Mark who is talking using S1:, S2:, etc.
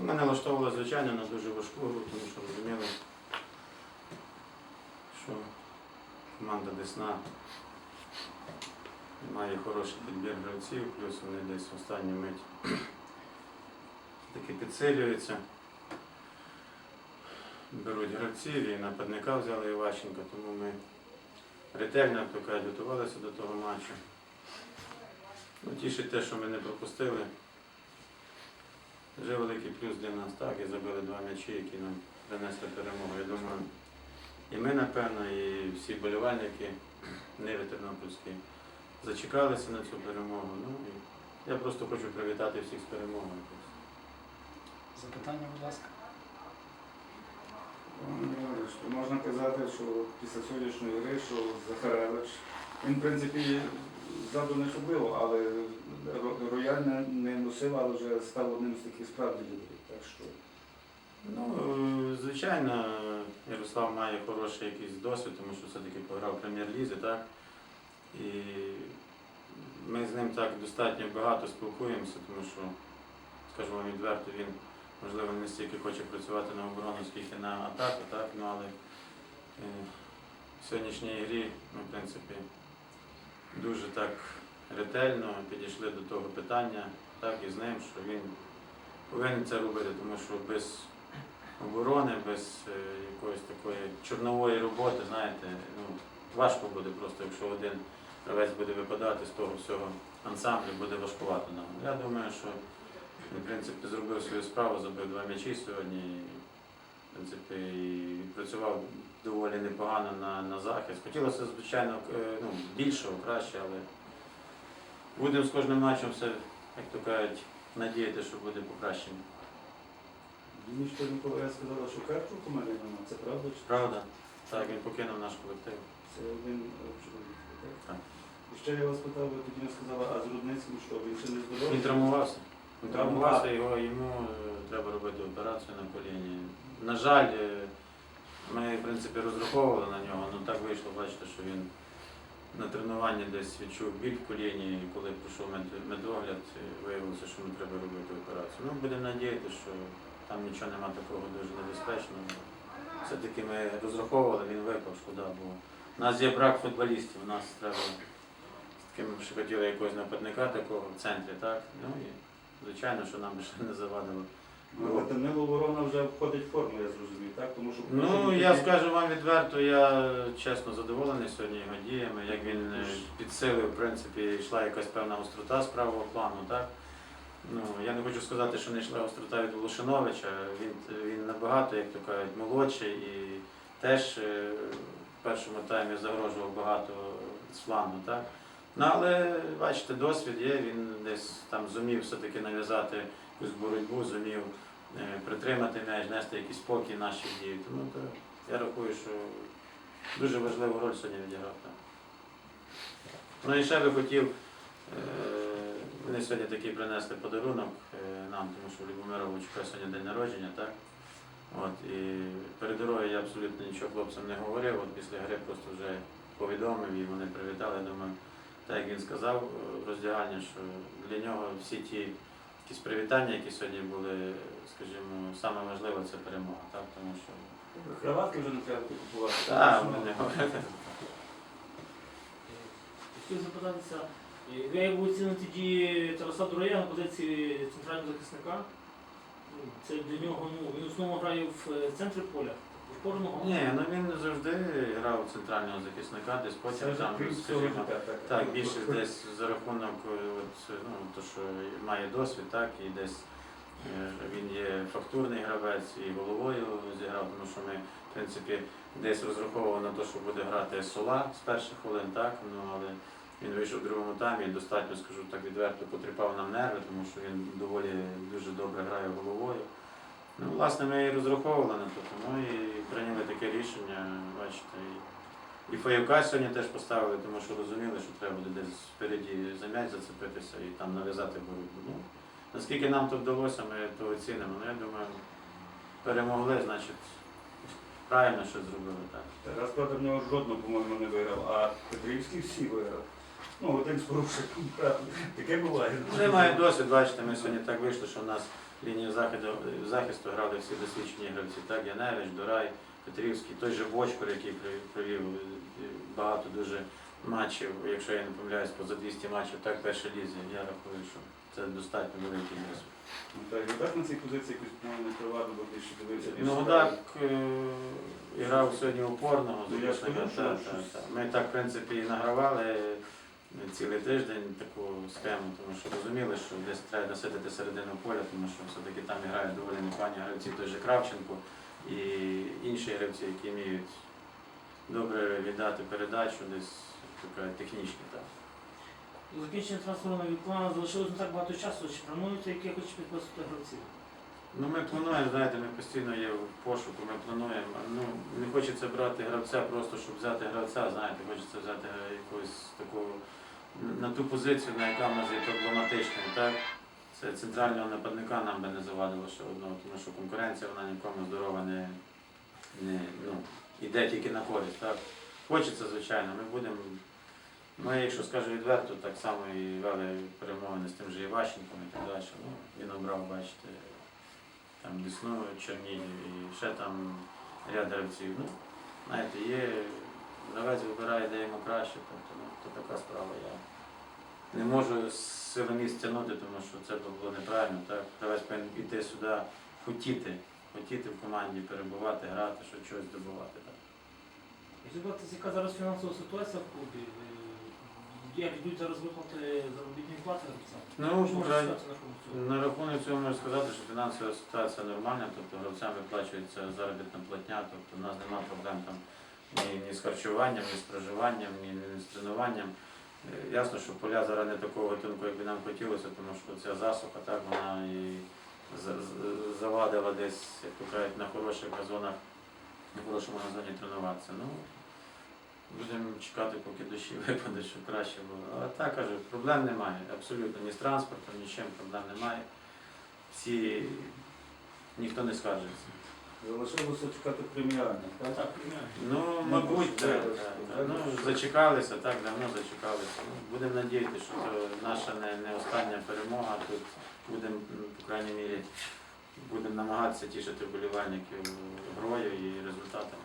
S1: Мене влаштовувало, звичайно, на дуже важку гру, тому що розуміли, що команда Десна має хороший підбір гравців, плюс вони десь в останню мить таки підсилюються. Беруть гравців і нападника взяли Іващенка, тому ми ретельно, готувалися до того матчу. Ну, тішить те, що ми не пропустили. Вже великий плюс для нас, так, і забили два м'ячі, які нам принесли перемогу. Я думаю, і ми, напевно, і всі болівальники Ниви Тернопільські зачекалися на цю перемогу. Ну, і я просто хочу привітати всіх з перемогою.
S2: Запитання, будь ласка.
S3: Можна казати, що після сьогоднішньої гри, що Захаревич, він, в принципі, ззаду не шубив, але рояль не, носив, але вже став одним з таких справді лідерів. Так що
S1: Ну, е, звичайно, Ярослав має хороший якийсь досвід, тому що все-таки пограв прем'єр-лізі, так? І ми з ним так достатньо багато спілкуємося, тому що, скажу вам відверто, він, можливо, не стільки хоче працювати на оборону, скільки на атаку, так? Ну, але е, в сьогоднішній грі ми, в принципі, дуже так ретельно підійшли до того питання, так, і з ним, що він повинен це робити, тому що без оборони, без е, якоїсь такої чорнової роботи, знаєте, ну, важко буде просто, якщо один гравець буде випадати з того всього ансамблю, буде важкувато нам. Я думаю, що він, в принципі, зробив свою справу, забив два м'ячі сьогодні. В принципі, і працював доволі непогано на, на захист. Хотілося, звичайно, е, ну, більшого, краще, але будемо з кожним матчем все, як то кажуть, надіяти, що буде покращення.
S3: мені ще Миколая сказала, що Карпу у мене нема. Це правда? Чи
S1: Правда? Так, він покинув наш колектив.
S3: це один е, чоловік? Так?
S1: Так.
S3: І ще я вас питав, ви тоді не сказала, а з Рудницьким що? Він ще не здоровий?
S1: Він травмувався. Він травмувався, його, йому е, треба робити операцію на коліні. На жаль, ми в принципі розраховували на нього, але так вийшло, бачите, що він на тренуванні десь відчув біль в коліні, і коли пройшов медогляд, виявилося, що не треба робити операцію. Ну, будемо надіятися, що там нічого немає такого дуже небезпечного. Все-таки ми розраховували, він випав, шкода, бо у нас є брак футболістів, у нас треба з таким ще хотіли якогось нападника такого в центрі, так? Ну і звичайно, що нам ще не завадило.
S3: Ну, Данило Ворона вже входить в форму, я зрозумів, так? Тому що
S1: Ну, я скажу вам відверто, я чесно задоволений сьогодні його діями, як він е, підсилив, в принципі, йшла якась певна острота з правого плану, так? Ну, я не хочу сказати, що не йшла острота від Волошиновича, він, він набагато, як то кажуть, молодший і теж е, в першому таймі загрожував багато з флангу, так? Ну, але бачите, досвід є, він десь там зумів все-таки нав'язати якусь боротьбу, зумів е, притримати м'яч, нести якийсь спокій в нашій дії. Тому то, я рахую, що дуже важливу роль сьогодні відіграв. Ну і ще би хотів, е, вони сьогодні такий принесли подарунок е, нам, тому що Любомира Вовчука сьогодні день народження, так? От, і перед дорогою я абсолютно нічого хлопцям не говорив, от після гри просто вже повідомив і вони привітали. Я думаю, так як він сказав в роздягальні, що для нього всі ті якісь привітання, які сьогодні були, скажімо, саме важливе це перемога, так? Тому що
S3: Краватки вже не треба купувати.
S1: так, ми не.
S4: Хотів запитатися, ви як ви оціните дії Тараса Дурея на позиції центрального захисника? Це для нього, ну, він в основному грає в е, центрі поля, в.
S1: Ні, ну він завжди грав центрального захисника, десь потім там, скажімо,
S3: так.
S1: більше десь за рахунок от, ну, то, що має досвід, так, і десь е, він є фактурний гравець і головою зіграв, тому що ми, в принципі, десь розраховували на те, що буде грати Сола з перших хвилин, так, ну, але він вийшов в другому таймі і достатньо, скажу так відверто, потріпав нам нерви, тому що він доволі дуже добре грає головою. Ну, власне, ми і розраховували на то, тому і прийняли таке рішення, бачите. І, і Фаєвка сьогодні теж поставили, тому що розуміли, що треба буде десь впереді за м'яч зацепитися і там нав'язати боротьбу. Ну, наскільки нам то вдалося, ми то оцінимо. Ну, я думаю, перемогли, значить, правильно щось зробили так.
S3: Тарас, правда, в нього по-моєму, не виграв, а Петрівський всі виграв. Ну, один з правил. Таке буває.
S1: Вони мають досвід, бачите, ми сьогодні так вийшло, що в нас лінію захисту, захисту грали всі досвідчені гравці. Так, Яневич, Дурай, Петрівський, той же Бочкор, який провів е, багато дуже матчів, якщо я не помиляюсь, поза 200 матчів, так першій лізі. Я рахую, що це достатньо великий досвід.
S3: Ну, Так, так на цій позиції якось по-моєму, не приваду, бо більше дивився.
S1: Ну
S3: грав.
S1: так е, грав сьогодні опорного
S3: Ну,
S1: та. Ми так, в принципі, і награвали цілий тиждень таку схему, тому що розуміли, що десь треба наситити середину поля, тому що все-таки там грають доволі непогані гравці, той же Кравченко і інші гравці, які вміють добре віддати передачу, десь така технічні. Так.
S4: Закінчення трансферного плану залишилось не так багато часу. Чи плануєте якихось підписувати гравців?
S1: Ну, ми плануємо, знаєте, ми постійно є в пошуку, ми плануємо. Ну, не хочеться брати гравця просто, щоб взяти гравця, знаєте, хочеться взяти якусь таку на ту позицію, на яка в нас є проблематичною, так? Це центрального нападника нам би не завадило ще одного, тому що конкуренція вона нікому здорова не, не ну, іде тільки на користь. Так? Хочеться, звичайно, ми будемо. Ми, якщо скажу відверто, так само і вели перемовини з тим же Іващенком і так далі. Ну, він обрав, бачите, там Десну, Чернігів і ще там ряд гравців. Ну, знаєте, є гравець вибирає, де йому краще, тобто ну, то така справа. Я не можу місць тягнути, тому що це було неправильно. Так? Гравець повинен йти сюди, хотіти, хотіти в команді перебувати, грати, щось здобувати. Так.
S4: Якщо брати, яка зараз фінансова ситуація в клубі, як йдуть зараз виплати заробітної плати?
S1: Ну,
S4: Що можна сказати на рахунок цього?
S1: На рахунок цього можу сказати, що фінансова ситуація нормальна, тобто гравцям виплачується заробітна платня, тобто у нас немає проблем там ні, ні з харчуванням, ні з проживанням, ні, ні з тренуванням. Е, Ясно, що поля зараз не такого гатунку, як би нам хотілося, тому що ця засуха, так, вона і за- з- завадила десь, як то кажуть, на хороших газонах, на хорошому газоні тренуватися. Ну, будемо чекати, поки дощі випаде, щоб краще було. Але так кажу, проблем немає. Абсолютно ні з транспортом, ні з чим проблем немає. Всі ніхто не скаржиться.
S3: Залишилося чекати преміальних, так?
S4: Так, приймаю.
S1: Ну, мабуть, так. так, так. Ну, зачекалися, так, давно зачекалися. Ну, будемо надіятися, що це наша не, не остання перемога. Тут будемо, по крайній мірі, будемо намагатися тішити вболівальників грою і результатами.